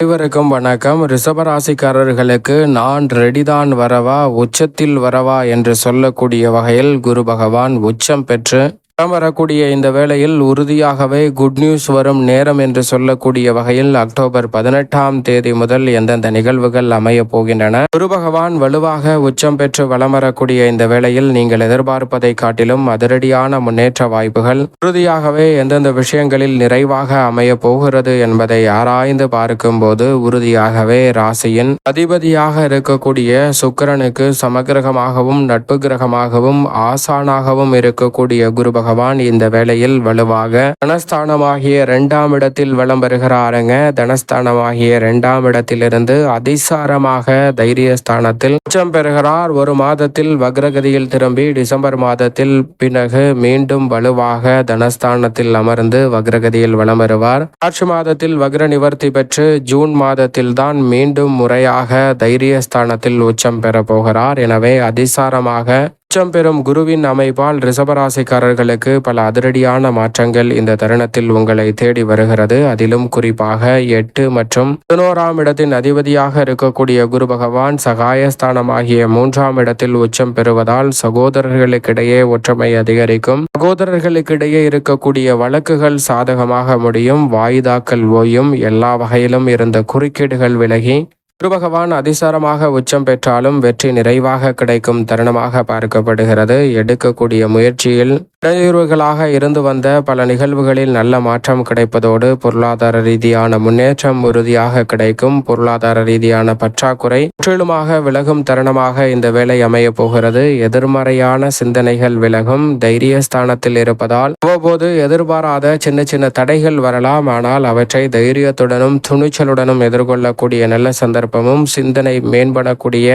அனைவருக்கும் வணக்கம். ரிஷபராசிக்காரர்களுக்கு நான் ரெடிதான் வரவா? உச்சத்தில் வரவா? என்று சொல்லக்கூடிய வகையில் குரு பகவான் உச்சம் பெற்று வலம் வரக்கூடிய இந்த வேளையில் உறுதியாகவே குட் நியூஸ் வரும் நேரம் என்று சொல்லக்கூடிய வகையில் அக்டோபர் பதினெட்டாம் தேதி முதல் எந்தெந்த நிகழ்வுகள் அமைய போகின்றன? குரு பகவான் வலுவாக உச்சம் பெற்று வளம் வரக்கூடிய இந்த வேளையில் நீங்கள் எதிர்பார்ப்பதை காட்டிலும் அதிரடியான முன்னேற்ற வாய்ப்புகள் உறுதியாகவே எந்தெந்த விஷயங்களில் நிறைவாக அமைய போகிறது என்பதை ஆராய்ந்து பார்க்கும்போது உறுதியாகவே ராசியின் அதிபதியாக இருக்கக்கூடிய சுக்கிரனுக்கு சமகிரகமாகவும் நட்பு கிரகமாகவும் ஆசானாகவும் இருக்கக்கூடிய குரு பகவான் இந்த வேளையில் வலுவாக தனஸ்தானமாகிய இரண்டாம் இடத்தில் வலம் வருகிறாருங்க. தனஸ்தானமாகிய இரண்டாம் இடத்திலிருந்து அதிசாரமாக தைரியஸ்தானத்தில் உச்சம் பெறுகிறார். ஒரு மாதத்தில் வக்ரகதியில் திரும்பி டிசம்பர் மாதத்தில் பிறகு மீண்டும் வலுவாக தனஸ்தானத்தில் அமர்ந்து வக்ரகதியில் வலம் வருவார். மார்ச் மாதத்தில் வக்ர நிவர்த்தி பெற்று ஜூன் மாதத்தில் தான் மீண்டும் முறையாக தைரியஸ்தானத்தில் உச்சம் பெற போகிறார். எனவே அதிசாரமாக உச்சம் பெறும் குருவின் அமைப்பால் ரிசபராசிக்காரர்களுக்கு பல அதிரடியான மாற்றங்கள் இந்த தருணத்தில் உங்களை தேடி வருகிறது. அதிலும் குறிப்பாக எட்டு மற்றும் பதினோராம் இடத்தின் அதிபதியாக இருக்கக்கூடிய குரு பகவான் சகாயஸ்தானமாகிய மூன்றாம் இடத்தில் உச்சம் பெறுவதால் சகோதரர்களுக்கிடையே ஒற்றுமை அதிகரிக்கும். சகோதரர்களுக்கிடையே இருக்கக்கூடிய வழக்குகள் சாதகமாக முடியும். வாய்தாக்கள் ஓயும். எல்லா வகையிலும் இருந்த குறுக்கீடுகள் விலகி குருபகவான் அதிசாரமாக உச்சம் பெற்றாலும் வெற்றி நிறைவாக கிடைக்கும் தருணமாக பார்க்கப்படுகிறது. எடுக்கக்கூடிய முயற்சியில் இடையூறுகளாக இருந்து வந்த பல நிகழ்வுகளில் நல்ல மாற்றம் கிடைப்பதோடு பொருளாதார ரீதியான முன்னேற்றம் உறுதியாக கிடைக்கும். பொருளாதார ரீதியான பற்றாக்குறை முற்றிலுமாக விலகும் தருணமாக இந்த வேலை அமைய போகிறது. எதிர்மறையான சிந்தனைகள் விலகும். தைரியஸ்தானத்தில் இருப்பதால் அவ்வப்போது எதிர்பாராத சின்ன சின்ன தடைகள் வரலாம். ஆனால் அவற்றை தைரியத்துடனும் துணிச்சலுடனும் எதிர்கொள்ளக்கூடிய நல்ல சந்தர்ப்பமும் சிந்தனை மேம்படக்கூடிய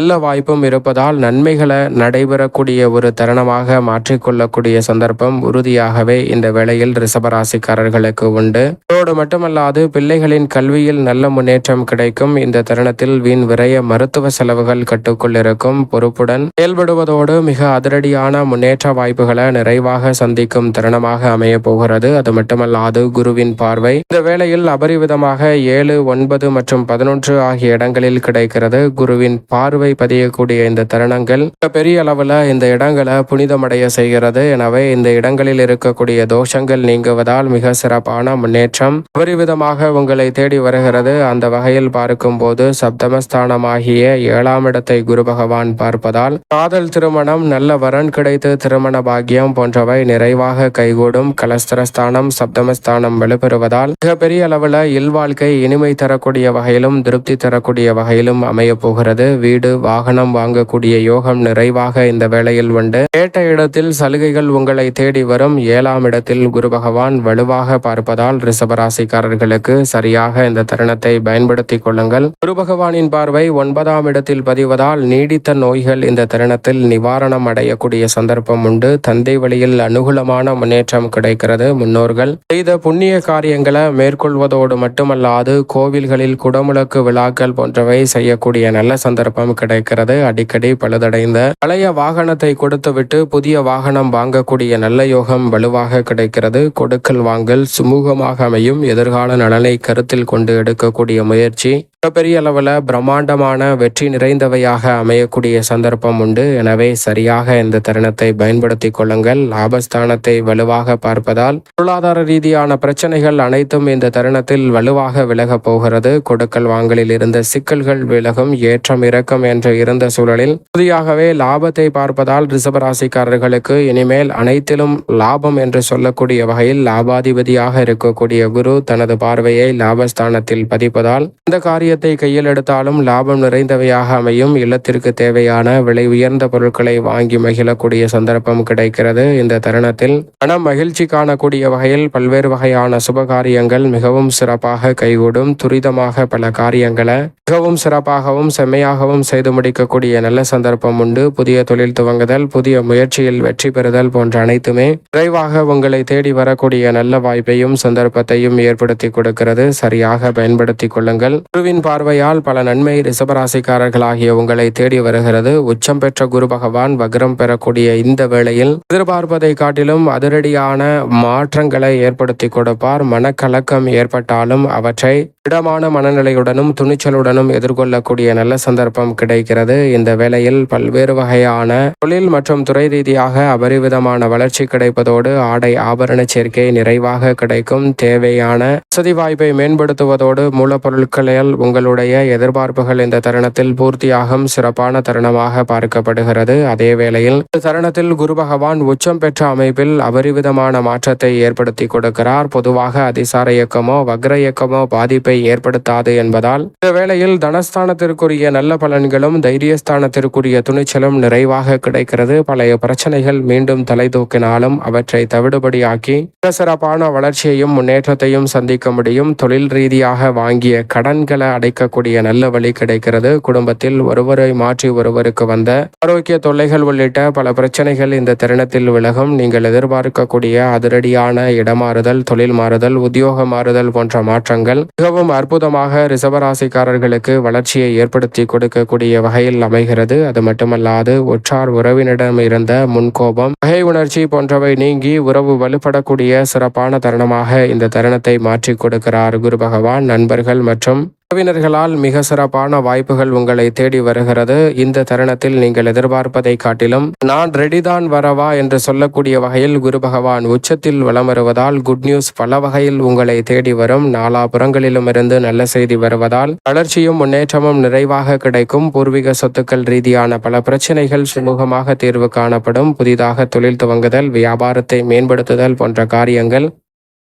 நல்ல வாய்ப்பும் இருப்பதால் நன்மைகளை நடைபெறக்கூடிய ஒரு தருணமாக மாற்றிக்கொள்ளக்கூடிய சந்தர்ப்பம் உறுதியாகவே இந்த வேளையில் ரிசபராசிக்காரர்களுக்கு உண்டு. அதோடு மட்டுமல்லாது பிள்ளைகளின் கல்வியில் நல்ல முன்னேற்றம் கிடைக்கும். இந்த தருணத்தில் வீண் விரைய மருத்துவ செலவுகள் கட்டுக்குள் இருக்கும் பொறுப்புடன் செயல்படுவதோடு மிக அதிரடியான முன்னேற்ற வாய்ப்புகளை நிறைவாக சந்திக்கும் தருணமாக அமைய போகிறது. அது மட்டுமல்லாது குருவின் பார்வை. இந்த வேளையில் அபரிவிதமாக ஏழு ஒன்பது மற்றும் பதினொன்று ஆகிய இடங்களில் கிடைக்கிறது. குருவின் பார்வை பார்வை பதியக்கூடிய இந்த தருணங்கள் பெரிய அளவில் இந்த இடங்களை புனிதமடைய செய்கிறது. எனவே இந்த இடங்களில் இருக்கக்கூடிய தோஷங்கள் நீங்குவதால் மிக சிறப்பான முன்னேற்றம் அபரிவிதமாக உங்களை தேடி வருகிறது. அந்த வகையில் பார்க்கும்போது சப்தமஸ்தானமாகிய ஏழாம் இடத்தை குரு பகவான் பார்ப்பதால் காதல் திருமணம் நல்ல வரன் கிடைத்து திருமண பாக்கியம் போன்றவை நிறைவாக கைகூடும். கலஸ்தரஸ்தானம் சப்தமஸ்தானம் வெளிப்பெறுவதால் மிகப்பெரிய அளவில் இல்வாழ்க்கை இனிமை தரக்கூடிய வகையிலும் திருப்தி தரக்கூடிய வகையிலும் அமைய போகிறது. வீடு வாகனம் வாங்கக்கூடிய யோகம் நிறைவாக இந்த வேளையில் உண்டு. கேட்ட இடத்தில் சலுகைகள் உங்களை தேடி வரும். ஏழாம் இடத்தில் குரு பகவான் வலுவாக பார்ப்பதால் ரிஷபராசிக்காரர்களுக்கு சரியாக இந்த தருணத்தை பயன்படுத்திக் கொள்ளுங்கள். குரு பகவானின் பார்வை ஒன்பதாம் இடத்தில் பதிவதால் நீடித்த நோய்கள் இந்த தருணத்தில் நிவாரணம் அடையக்கூடிய சந்தர்ப்பம் உண்டு. தந்தை வழியில் அனுகூலமான முன்னேற்றம் கிடைக்கிறது. முன்னோர்கள் செய்த புண்ணிய காரியங்களை மேற்கொள்வதோடு மட்டுமல்லாது கோவில்களில் குடமுழக்கு விழாக்கள் போன்றவை செய்யக்கூடிய நல்ல சந்தர்ப்பம் கிடைக்கிறது. அடிக்கடி பழுதடைந்த பழைய வாகனத்தை கொடுத்துவிட்டு புதிய வாகனம் வாங்கக்கூடிய நல்ல யோகம் வலுவாக கிடைக்கிறது. கொடுக்கல் வாங்கல் சுமூகமாக அமையும். எதிர்கால நலனை கருத்தில் கொண்டு எடுக்கக்கூடிய முயற்சி. மிகப்பெரிய அளவில் பிரம்மாண்டமான வெற்றி நிறைந்தவையாக அமையக்கூடிய சந்தர்ப்பம் உண்டு. எனவே சரியாக இந்த தருணத்தை பயன்படுத்திக் கொள்ளுங்கள். லாபஸ்தானத்தை வலுவாக பார்ப்பதால் பொருளாதார ரீதியான பிரச்சனைகள் அனைத்தும் இந்த தருணத்தில் வலுவாக விலகப் போகிறது. கொடுக்கல் வாங்கலில் இருந்த சிக்கல்கள் விலகும். ஏற்றம் இறக்கம் என்ற இருந்த சூழலில் புதியாகவே லாபத்தை பார்ப்பதால் ரிசபராசிக்காரர்களுக்கு இனிமேல் அனைத்திலும் லாபம் என்று சொல்லக்கூடிய வகையில் லாபாதிபதியாக இருக்கக்கூடிய குரு தனது பார்வையை லாபஸ்தானத்தில் பதிப்பதால் இந்த காரியம் ஊதியத்தை கையில் எடுத்தாலும் லாபம் நிறைந்தவையாக அமையும். இல்லத்திற்கு தேவையான விலை உயர்ந்த பொருட்களை வாங்கி மகிழக்கூடிய சந்தர்ப்பம் கிடைக்கிறது. இந்த தருணத்தில் மன மகிழ்ச்சி காணக்கூடிய வகையில் பல்வேறு வகையான சுபகாரியங்கள் மிகவும் சிறப்பாக கைகூடும். துரிதமாக பல காரியங்களை மிகவும் சிறப்பாகவும் செம்மையாகவும் செய்து முடிக்கக்கூடிய நல்ல சந்தர்ப்பம் உண்டு. புதிய தொழில் துவங்குதல் புதிய முயற்சியில் வெற்றி பெறுதல் போன்ற அனைத்துமே விரைவாக உங்களை தேடி வரக்கூடிய நல்ல வாய்ப்பையும் சந்தர்ப்பத்தையும் ஏற்படுத்தி கொடுக்கிறது. சரியாக பயன்படுத்திக் கொள்ளுங்கள். குருவின் பார்வையால் பல நன்மை ரிசபராசிக்காரர்களாகிய உங்களை தேடி வருகிறது. உச்சம் பெற்ற குரு பகவான் வக்ரம் பெறக்கூடிய இந்த வேளையில் எதிர்பார்ப்பதை காட்டிலும் அதிரடியான மாற்றங்களை ஏற்படுத்தி கொடுப்பார். மனக்கலக்கம் ஏற்பட்டாலும் அவற்றை திடமான மனநிலையுடனும் துணிச்சலுடனும் எதிர்கொள்ளக்கூடிய நல்ல சந்தர்ப்பம் கிடைக்கிறது. இந்த வேளையில் பல்வேறு வகையான தொழில் மற்றும் துறை ரீதியாக அபரிவிதமான வளர்ச்சி கிடைப்பதோடு ஆடை ஆபரண சேர்க்கை நிறைவாக கிடைக்கும். தேவையான வசதி வாய்ப்பை மேம்படுத்துவதோடு மூலப்பொருட்களில் உங்களுடைய எதிர்பார்ப்புகள் இந்த தருணத்தில் பூர்த்தியாகும் சிறப்பான தருணமாக பார்க்கப்படுகிறது. அதே வேளையில் இந்த தருணத்தில் குரு பகவான் உச்சம் பெற்ற அமைப்பில் அபரிவிதமான மாற்றத்தை ஏற்படுத்தி கொடுக்கிறார். பொதுவாக அதிசார இயக்கமோ வக்ர இயக்கமோ பாதிப்பை பாதிப்பை ஏற்படுத்தாது என்பதால் இந்த வேளையில் தனஸ்தானத்திற்குரிய நல்ல பலன்களும் தைரியஸ்தானத்திற்குரிய துணிச்சலும் நிறைவாக கிடைக்கிறது. பழைய பிரச்சனைகள் மீண்டும் தலை தூக்கினாலும் அவற்றை தவிடுபடியாக்கி சிறப்பான வளர்ச்சியையும் முன்னேற்றத்தையும் சந்திக்க முடியும். தொழில் ரீதியாக வாங்கிய கடன்களை அடைக்கக்கூடிய நல்ல வழி கிடைக்கிறது. குடும்பத்தில் ஒருவரை மாற்றி ஒருவருக்கு வந்த ஆரோக்கிய தொல்லைகள் உள்ளிட்ட பல பிரச்சனைகள் இந்த தருணத்தில் விலகும். நீங்கள் எதிர்பார்க்கக்கூடிய அதிரடியான இடமாறுதல் தொழில் மாறுதல் உத்தியோக மாறுதல் போன்ற மாற்றங்கள் மிகவும் அற்புதமாக ரிசவராசிக்காரர்களுக்கு வளர்ச்சியை ஏற்படுத்தி கொடுக்கக்கூடிய வகையில் அமைகிறது. அது மட்டுமல்லாது ஒற்றார் உறவினிடம் இருந்த முன்கோபம் வகை உணர்ச்சி போன்றவை நீங்கி உறவு வலுப்படக்கூடிய சிறப்பான தருணமாக இந்த தருணத்தை மாற்றி கொடுக்கிறார் குரு பகவான். நண்பர்கள் மற்றும் உறவினர்களால் மிக சிறப்பான வாய்ப்புகள் உங்களை தேடி வருகிறது. இந்த தருணத்தில் நீங்கள் எதிர்பார்ப்பதை காட்டிலும் நான் ரெடிதான் வரவா என்று சொல்லக்கூடிய வகையில் குரு பகவான் உச்சத்தில் வலம் வருவதால் குட் நியூஸ் பல வகையில் உங்களை தேடி வரும். நாலா புறங்களிலும் இருந்து நல்ல செய்தி வருவதால் வளர்ச்சியும் முன்னேற்றமும் நிறைவாக கிடைக்கும். பூர்வீக சொத்துக்கள் ரீதியான பல பிரச்சனைகள் சுமூகமாக தீர்வு காணப்படும். புதிதாக தொழில் துவங்குதல் வியாபாரத்தை மேம்படுத்துதல் போன்ற காரியங்கள்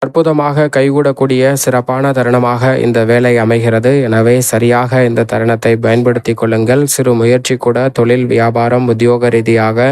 அற்புதமாக கைகூடக்கூடிய சிறப்பான தருணமாக இந்த வேலை அமைகிறது. எனவே சரியாக இந்த தருணத்தை பயன்படுத்தி கொள்ளுங்கள். சிறு முயற்சி கூட தொழில் வியாபாரம் உத்தியோக ரீதியாக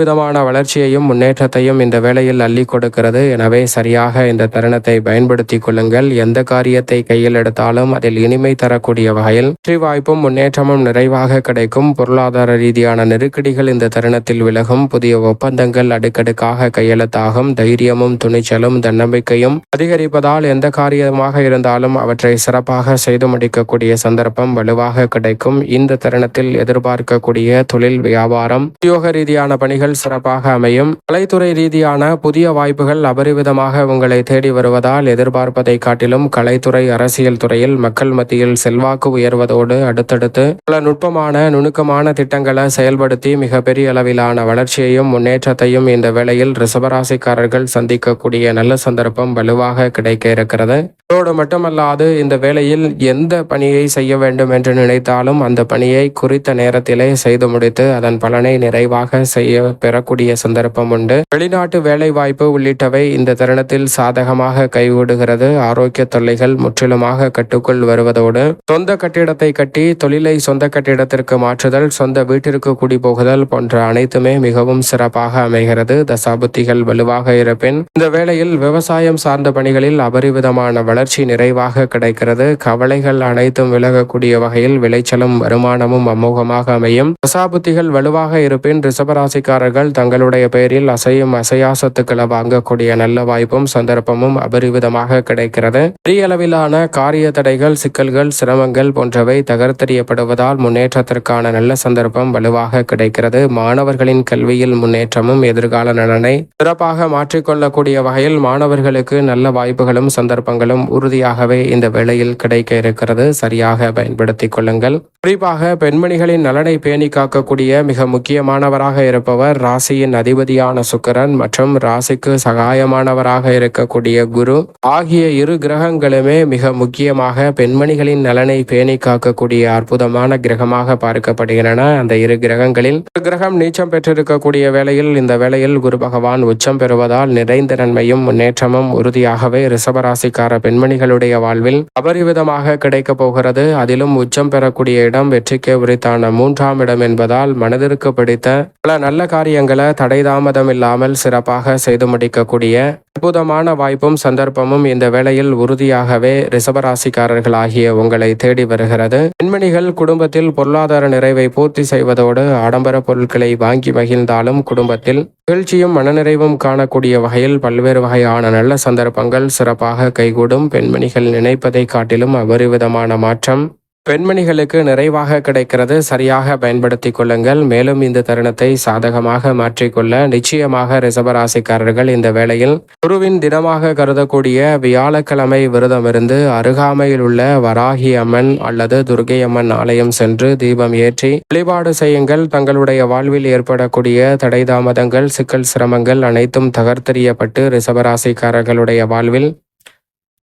விதமான வளர்ச்சியையும் முன்னேற்றத்தையும் இந்த வேலையில் அள்ளி கொடுக்கிறது. எனவே சரியாக இந்த தருணத்தை பயன்படுத்தி கொள்ளுங்கள். எந்த காரியத்தை கையில் எடுத்தாலும் அதில் இனிமை தரக்கூடிய வகையில் வெற்றி வாய்ப்பும் முன்னேற்றமும் நிறைவாக கிடைக்கும். பொருளாதார ரீதியான நெருக்கடிகள் இந்த தருணத்தில் விலகும். புதிய ஒப்பந்தங்கள் அடுக்கடுக்காக கையெழுத்தாகும். தைரியமும் துணிச்சலும் தன்னம்பிக்கையும் அதிகரிப்பதால் எந்த காரியமாக இருந்தாலும் அவற்றை சிறப்பாக செய்து முடிக்கக்கூடிய சந்தர்ப்பம் வலுவாக கிடைக்கும். இந்த தருணத்தில் எதிர்பார்க்கக்கூடிய தொழில் வியாபாரம் உத்தியோக ரீதியான பணிகள் சிறப்பாக அமையும். கலைத்துறை ரீதியான புதிய வாய்ப்புகள் அபரிவிதமாக உங்களை தேடி வருவதால் எதிர்பார்ப்பதை காட்டிலும் கலைத்துறை அரசியல் துறையில் மக்கள் மத்தியில் செல்வாக்கு உயர்வதோடு அடுத்தடுத்து பல நுட்பமான நுணுக்கமான திட்டங்களை செயல்படுத்தி மிகப்பெரிய அளவிலான வளர்ச்சியையும் முன்னேற்றத்தையும் இந்த வேளையில் ரிசபராசிக்காரர்கள் சந்திக்கக்கூடிய நல்ல சந்தர்ப்பம் வலுவாக கிடைக்க இருக்கிறது. அதோடு மட்டுமல்லாது இந்த வேளையில் எந்த பணியை செய்ய வேண்டும் என்று நினைத்தாலும் அந்த பணியை குறித்த நேரத்திலே செய்து முடித்து அதன் பலனை நிறைவாக செய்ய பெறக்கூடிய சந்தர்ப்பம் உண்டு. வெளிநாட்டு வேலை வாய்ப்பு உள்ளிட்டவை இந்த தருணத்தில் சாதகமாக கைவிடுகிறது ஆரோக்கிய தொல்லைகள் முற்றிலுமாக கட்டுக்குள் வருவதோடு சொந்த கட்டிடத்தை கட்டி தொழிலை சொந்த கட்டிடத்திற்கு மாற்றுதல் சொந்த வீட்டிற்கு குடிபோகுதல் போன்ற அனைத்துமே மிகவும் சிறப்பாக அமைகிறது. தசாபுத்திகள் வலுவாக இருப்பின் இந்த வேளையில் விவசாயம் சார்ந்த பணிகளில் அபரிவிதமான வளர்ச்சி நிறைவாக கிடைக்கிறது. கவலைகள் அனைத்தும் விலகக்கூடிய வகையில் விளைச்சலும் வருமானமும் அமோகமாக அமையும். தசாபுத்திகள் வலுவாக இருப்பின் ரிசபராசிக்காரர்கள் தங்களுடைய பெயரில் அசையும் அசையா சொத்துக்களை வாங்கக்கூடிய நல்ல வாய்ப்பும் சந்தர்ப்பமும் அபரிவிதமாக கிடைக்கிறது. பெரிய அளவிலான காரிய தடைகள் சிக்கல்கள் சிரமங்கள் போன்றவை தகர்த்தெறியப்படுவதால் முன்னேற்றத்திற்கான நல்ல சந்தர்ப்பம் வலுவாக கிடைக்கிறது. மாணவர்களின் கல்வியில் முன்னேற்றமும் எதிர்கால நலனை சிறப்பாக மாற்றிக்கொள்ளக்கூடிய வகையில் மாணவர்களுக்கு நல்ல வாய்ப்புகளும் சந்தர்ப்பங்களும் உறுதியாகவே இந்த வேளையில் கிடைக்க இருக்கிறது. சரியாக பயன்படுத்திக் கொள்ளுங்கள். குறிப்பாக பெண்மணிகளின் நலனை பேணி காக்கக்கூடிய மிக முக்கியமானவராக இருப்பவர் ராசியின் அதிபதியான சுக்கரன் மற்றும் ராசிக்கு சகாயமானவராக இருக்கக்கூடிய குரு. ஆகிய இரு கிரகங்களுமே மிக முக்கியமாக பெண்மணிகளின் நலனை பேணி காக்கக்கூடிய அற்புதமான கிரகமாக பார்க்கப்படுகின்றன. அந்த இரு கிரகங்களில் கிரகம் நீச்சம் பெற்றிருக்கக்கூடிய வேளையில் இந்த வேளையில் குரு பகவான் உச்சம் பெறுவதால் நிறைந்த நன்மையும் முன்னேற்றமும் உறுதி உறுதியாகவே ரிசபராசிக்கார பெண்மணிகளுடைய வாழ்வில் அபரிவிதமாக கிடைக்கப் போகிறது. அதிலும் உச்சம் பெறக்கூடிய இடம் வெற்றிக்கே உரித்தான மூன்றாம் இடம் என்பதால் மனதிற்கு பிடித்த பல நல்ல காரியங்களை தடை தாமதம் இல்லாமல் சிறப்பாக செய்து முடிக்கக்கூடிய அற்புதமான வாய்ப்பும் சந்தர்ப்பமும் இந்த வேளையில் உறுதியாகவே ரிசபராசிக்காரர்கள் ஆகிய உங்களை தேடி வருகிறது. பெண்மணிகள் குடும்பத்தில் பொருளாதார நிறைவை பூர்த்தி செய்வதோடு ஆடம்பர பொருட்களை வாங்கி மகிழ்ந்தாலும் குடும்பத்தில் மகிழ்ச்சியும் மனநிறைவும் காணக்கூடிய வகையில் பல்வேறு வகையான நல்ல சந்தர்ப்பங்கள் சிறப்பாக கைகூடும். பெண்மணிகள் நினைப்பதை காட்டிலும் அபரிவிதமான மாற்றம். பெண்மணிகளுக்கு நிறைவாக கிடைக்கிறது. சரியாக பயன்படுத்திக் கொள்ளுங்கள். மேலும் இந்த தருணத்தை சாதகமாக மாற்றிக்கொள்ள நிச்சயமாக ரிசபராசிக்காரர்கள் இந்த வேளையில் குருவின் தினமாக கருதக்கூடிய வியாழக்கிழமை விரதமிருந்து அருகாமையில் உள்ள வராகி அம்மன் அல்லது துர்கை அம்மன் ஆலயம் சென்று தீபம் ஏற்றி வழிபாடு செய்யுங்கள். தங்களுடைய வாழ்வில் ஏற்படக்கூடிய தடை தாமதங்கள் சிக்கல் சிரமங்கள் அனைத்தும் தகர்த்தெறியப்பட்டு ரிசபராசிக்காரர்களுடைய வாழ்வில்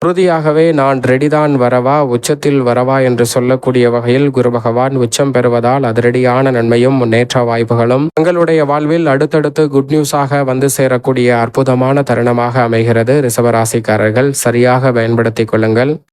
உறுதியாகவே நான் ரெடிதான் வரவா உச்சத்தில் வரவா என்று சொல்லக்கூடிய வகையில் குரு பகவான் உச்சம் பெறுவதால் அதிரடியான நன்மையும் முன்னேற்ற வாய்ப்புகளும் தங்களுடைய வாழ்வில் அடுத்தடுத்து குட் நியூஸாக வந்து சேரக்கூடிய அற்புதமான தருணமாக அமைகிறது. ரிசவராசிக்காரர்கள் சரியாக பயன்படுத்திக் கொள்ளுங்கள்.